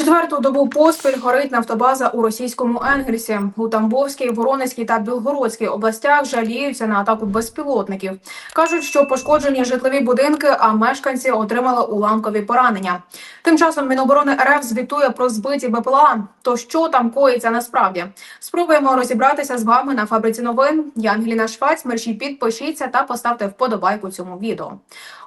Четверту добу поспіль горить нафтобаза у російському Енгельсі. У Тамбовській, Воронезькій та Білгородській областях жаліються на атаку безпілотників. кажуть, що пошкоджені житлові будинки, а мешканці отримали уламкові поранення. Тим часом Міноборони РФ звітує про збиті БПЛА. То що там коїться насправді? Спробуємо розібратися з вами на фабриці новин. Я Ангеліна Швець. Мерші підпишіться та поставте вподобайку цьому відео.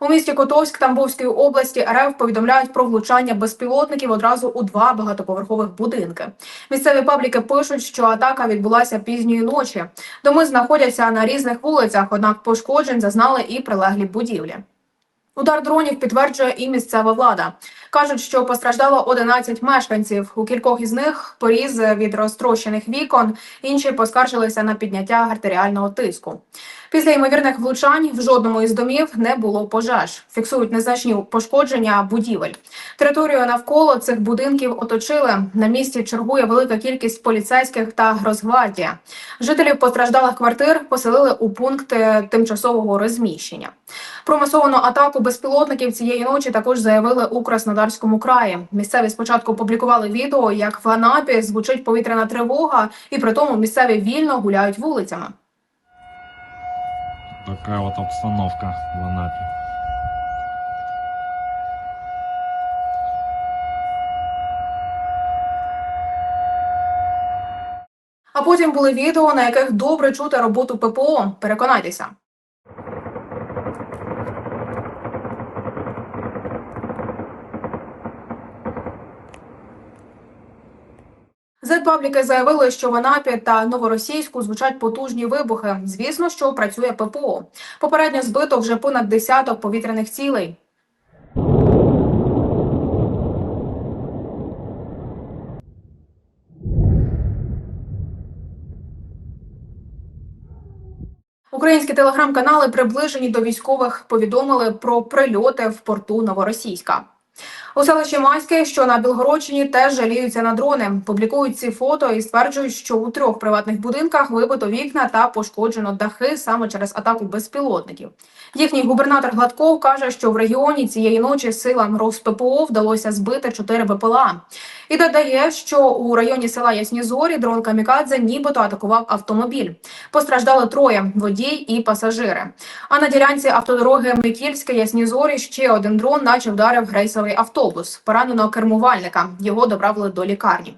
У місті Котовськ Тамбовської області РФ повідомляють про влучання безпілотників одразу у два багатоповерхових будинки. Місцеві пабліки пишуть, що атака відбулася пізньої ночі. Доми знаходяться на різних вулицях, однак пошкоджень зазнали і прилеглі будівлі. Удар дронів підтверджує і місцева влада. Кажуть, що постраждало 11 мешканців. У кількох із них поріз від розтрощених вікон, інші поскаржилися на підняття артеріального тиску. Після ймовірних влучань в жодному із домів не було пожеж. Фіксують незначні пошкодження будівель. Територію навколо цих будинків оточили. На місці чергує велика кількість поліцейських та Росгвардія. Жителів постраждалих квартир поселили у пункти тимчасового розміщення. Про масовану атаку безпілотників цієї ночі також заявили у Краснодарському краї. Місцеві спочатку публікували відео, як в Анапі звучить повітряна тривога, і при тому місцеві вільно гуляють вулицями. Такая вот обстановка в Анапе. А потім були відео, на яких добре чути роботу ППО. Переконайтеся. Зетпабліки заявили, що в Анапі та Новоросійську звучать потужні вибухи. Звісно, що працює ППО. Попередньо збито вже понад десяток повітряних цілей. Українські телеграм-канали, приближені до військових, повідомили про прильоти в порту Новоросійська. У селищі Майське, що на Білгородщині, теж жаліються на дрони. Публікують ці фото і стверджують, що у трьох приватних будинках вибито вікна та пошкоджено дахи саме через атаку безпілотників. Їхній губернатор Гладков каже, що в регіоні цієї ночі силам РосППО вдалося збити чотири БПЛА. І додає, що у районі села Ясні Зорі дрон Камікадзе нібито атакував автомобіль. Постраждали троє водій і пасажири. А на ділянці автодороги Микільське Ясні Зорі ще один дрон, наче вдарив рейсовий автобус. пораненого кермувальника. Його доправили до лікарні.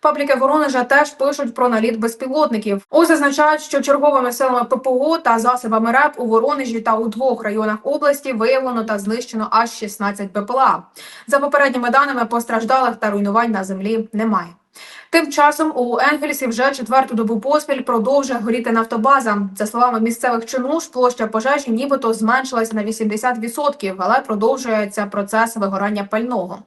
Пабліки Воронежа теж пишуть про наліт безпілотників. Ось зазначають, що черговими силами ППО та засобами РЕП у Воронежі та у двох районах області виявлено та знищено аж 16 БПЛА. За попередніми даними постраждалих та руйнувань на землі немає. Тим часом у Енгельсі вже четверту добу поспіль продовжує горіти нафтобаза. За словами місцевих чинуш, площа пожежі нібито зменшилася на 80%, але продовжується процес вигорання пального.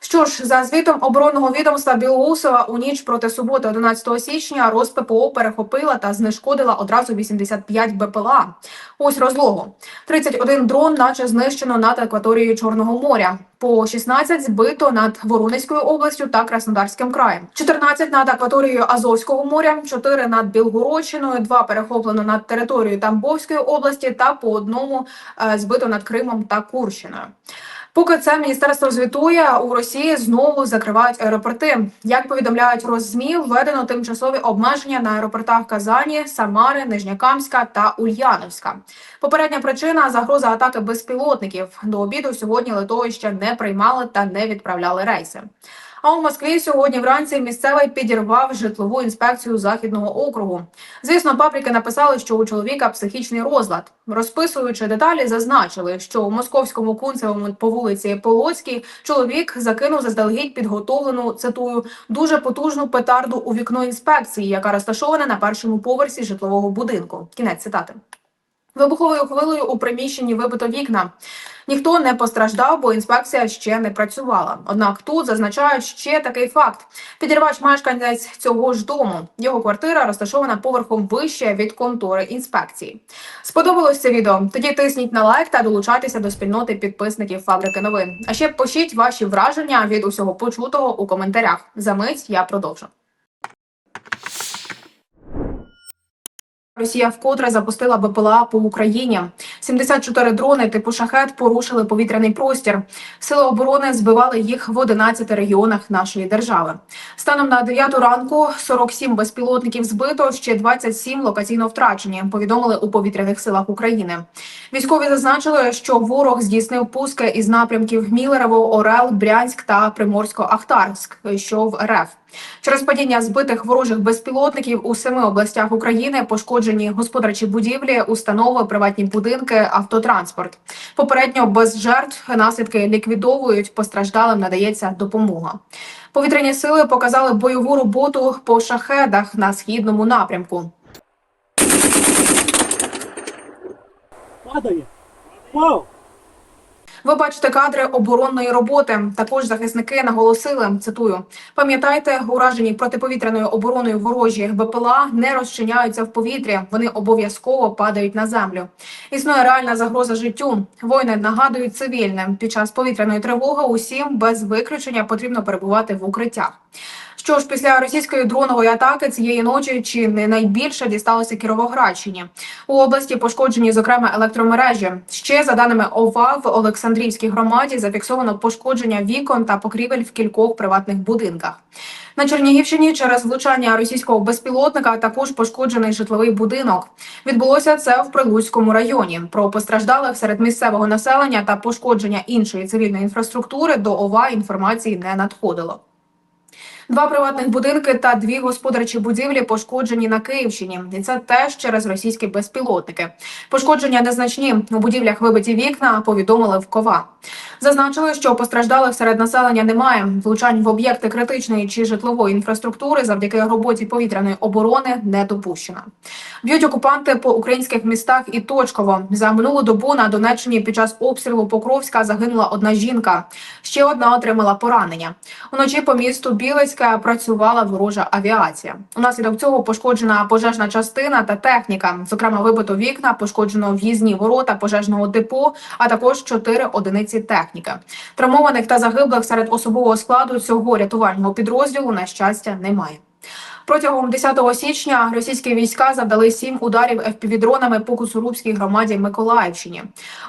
Що ж, за звітом оборонного відомства Білоусова у ніч проти суботи, 11 січня, РосППО перехопила та знешкодила одразу 85 БПЛА. Ось розлогу. 31 дрон, наче знищено над акваторією Чорного моря. По 16 збито над Воронезькою областю та Краснодарським краєм. 14 над акваторією Азовського моря, 4 над Білгородщиною, 2 перехоплено над територією Тамбовської області та по одному е, збито над Кримом та Курщиною. Поки це міністерство звітує, у Росії знову закривають аеропорти. Як повідомляють роззмі, введено тимчасові обмеження на аеропортах Казані, Самари, Нижнякамська та Ульяновська. Попередня причина загроза атаки безпілотників. До обіду сьогодні литовище не приймали та не відправляли рейси. А у Москві сьогодні вранці місцевий підірвав житлову інспекцію західного округу. Звісно, пабліки написали, що у чоловіка психічний розлад. Розписуючи деталі, зазначили, що у московському кунцевому по вулиці Полоцькій чоловік закинув заздалегідь підготовлену цитую дуже потужну петарду у вікно інспекції, яка розташована на першому поверсі житлового будинку. Кінець цитати. Вибуховою хвилею у приміщенні вибито вікна. Ніхто не постраждав, бо інспекція ще не працювала. Однак тут зазначають ще такий факт: підірвач мешканець цього ж дому. Його квартира розташована поверхом вище від контори інспекції. Сподобалось це відео? Тоді тисніть на лайк та долучайтеся до спільноти підписників фабрики новин. А ще пишіть ваші враження від усього почутого у коментарях. За мить я продовжу. Росія вкотре запустила БПЛА по Україні. 74 дрони типу шахет порушили повітряний простір. Сили оборони збивали їх в 11 регіонах нашої держави. Станом на 9 ранку 47 безпілотників збито, ще 27 локаційно втрачені. Повідомили у повітряних силах України. Військові зазначили, що ворог здійснив пуски із напрямків Мілерово, Орел, Брянськ та Приморсько-Ахтарськ, що в РФ. Через падіння збитих ворожих безпілотників у семи областях України пошкоджені господарчі будівлі, установи, приватні будинки, автотранспорт. Попередньо без жертв наслідки ліквідовують, постраждалим надається допомога. Повітряні сили показали бойову роботу по шахедах на східному напрямку. Падає. Вау! Ви бачите кадри оборонної роботи. Також захисники наголосили. Цитую: пам'ятайте, уражені протиповітряною обороною ворожі БПЛА не розчиняються в повітрі. Вони обов'язково падають на землю. Існує реальна загроза життю. Воїни нагадують цивільним. Під час повітряної тривоги усім без виключення потрібно перебувати в укриттях. Що ж, після російської дронової атаки цієї ночі чи не найбільше дісталося Кіровоградщині. У області пошкоджені, зокрема, електромережі. Ще за даними ОВА в Олександрівській громаді зафіксовано пошкодження вікон та покрівель в кількох приватних будинках. На Чернігівщині через влучання російського безпілотника також пошкоджений житловий будинок. Відбулося це в Прилуцькому районі. Про постраждалих серед місцевого населення та пошкодження іншої цивільної інфраструктури до ОВА інформації не надходило. Два приватних будинки та дві господарчі будівлі пошкоджені на Київщині, і це теж через російські безпілотники. Пошкодження незначні у будівлях вибиті вікна. Повідомили в КОВА. Зазначили, що постраждалих серед населення немає. Влучань в об'єкти критичної чи житлової інфраструктури завдяки роботі повітряної оборони не допущено. Б'ють окупанти по українських містах і точково. За минулу добу на Донеччині під час обстрілу Покровська загинула одна жінка. Ще одна отримала поранення. Уночі по місту Білецька працювала ворожа авіація. Унаслідок цього пошкоджена пожежна частина та техніка. Зокрема, вибито вікна, пошкоджено в'їзні ворота пожежного депо, а також чотири одиниці техніки. Травмованих та загиблих серед особового складу цього рятувального підрозділу на щастя немає. Протягом 10 січня російські війська завдали сім ударів ФПВ-дронами по Куцурубській громаді Миколаївщині.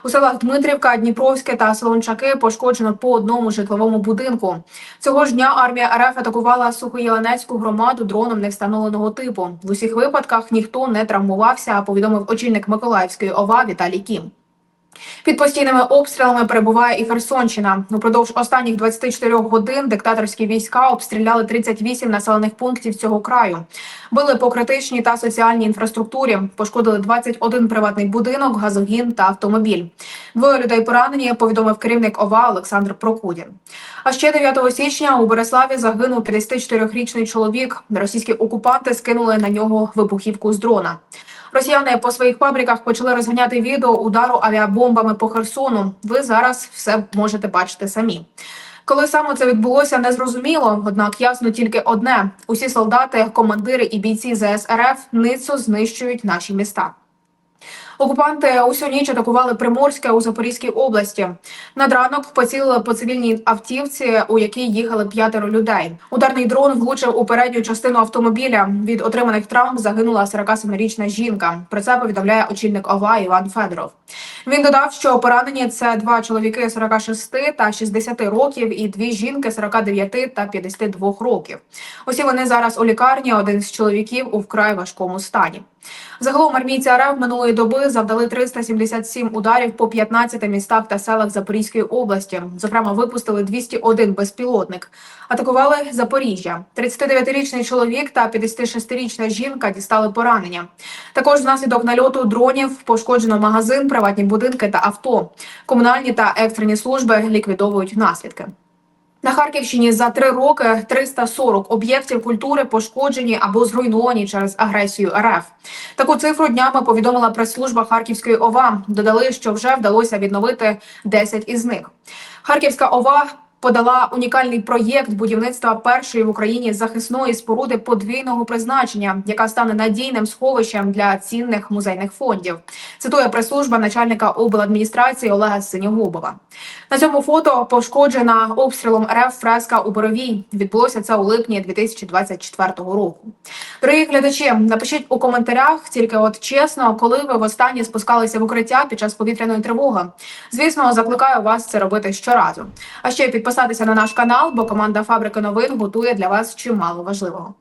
У селах Дмитрівка, Дніпровське та Солончаки пошкоджено по одному житловому будинку. Цього ж дня армія РФ атакувала Сухоєланецьку громаду дроном невстановленого типу. В усіх випадках ніхто не травмувався. Повідомив очільник Миколаївської ОВА Віталій Кім. Під постійними обстрілами перебуває і Херсонщина. Упродовж останніх 24 годин диктаторські війська обстріляли 38 населених пунктів цього краю. Били по критичній та соціальній інфраструктурі. Пошкодили 21 приватний будинок, газогін та автомобіль. Двоє людей поранені. Повідомив керівник ОВА Олександр Прокудін. А ще 9 січня у Бориславі загинув 54-річний чоловік. Російські окупанти скинули на нього вибухівку з дрона. Росіяни по своїх фабриках почали розганяти відео удару авіабомбами по Херсону. Ви зараз все можете бачити самі. Коли саме це відбулося, не зрозуміло. Однак ясно тільки одне: усі солдати, командири і бійці ЗСРФ ницо знищують наші міста. Окупанти усю ніч атакували Приморське у Запорізькій області. Над ранок поцілили по цивільній автівці, у якій їхали п'ятеро людей. Ударний дрон влучив у передню частину автомобіля. Від отриманих травм загинула 47-річна жінка. Про це повідомляє очільник ОВА Іван Федоров. Він додав, що поранені це два чоловіки 46 та 60 років, і дві жінки 49 та 52 років. Усі вони зараз у лікарні. Один з чоловіків у вкрай важкому стані. Загалом армійці РФ минулої доби завдали 377 ударів по 15 містах та селах Запорізької області. Зокрема, випустили 201 безпілотник. Атакували Запоріжжя. 39-річний чоловік та 56-річна жінка дістали поранення. Також внаслідок нальоту дронів пошкоджено магазин, приватні будинки та авто. Комунальні та екстрені служби ліквідовують наслідки. На Харківщині за три роки 340 об'єктів культури пошкоджені або зруйновані через агресію РФ. Таку цифру днями повідомила прес-служба Харківської ОВА. Додали, що вже вдалося відновити 10 із них. Харківська ОВА подала унікальний проєкт будівництва першої в Україні захисної споруди подвійного призначення, яка стане надійним сховищем для цінних музейних фондів. Цитує прес-служба начальника обладміністрації Олега Синьогубова. На цьому фото пошкоджена обстрілом РФ фреска у Боровій. Відбулося це у липні 2024 року. Дорогі глядачі, напишіть у коментарях тільки от чесно, коли ви востаннє спускалися в укриття під час повітряної тривоги. Звісно, закликаю вас це робити щоразу. А ще підписатися на наш канал, бо команда Фабрики новин готує для вас чимало важливого.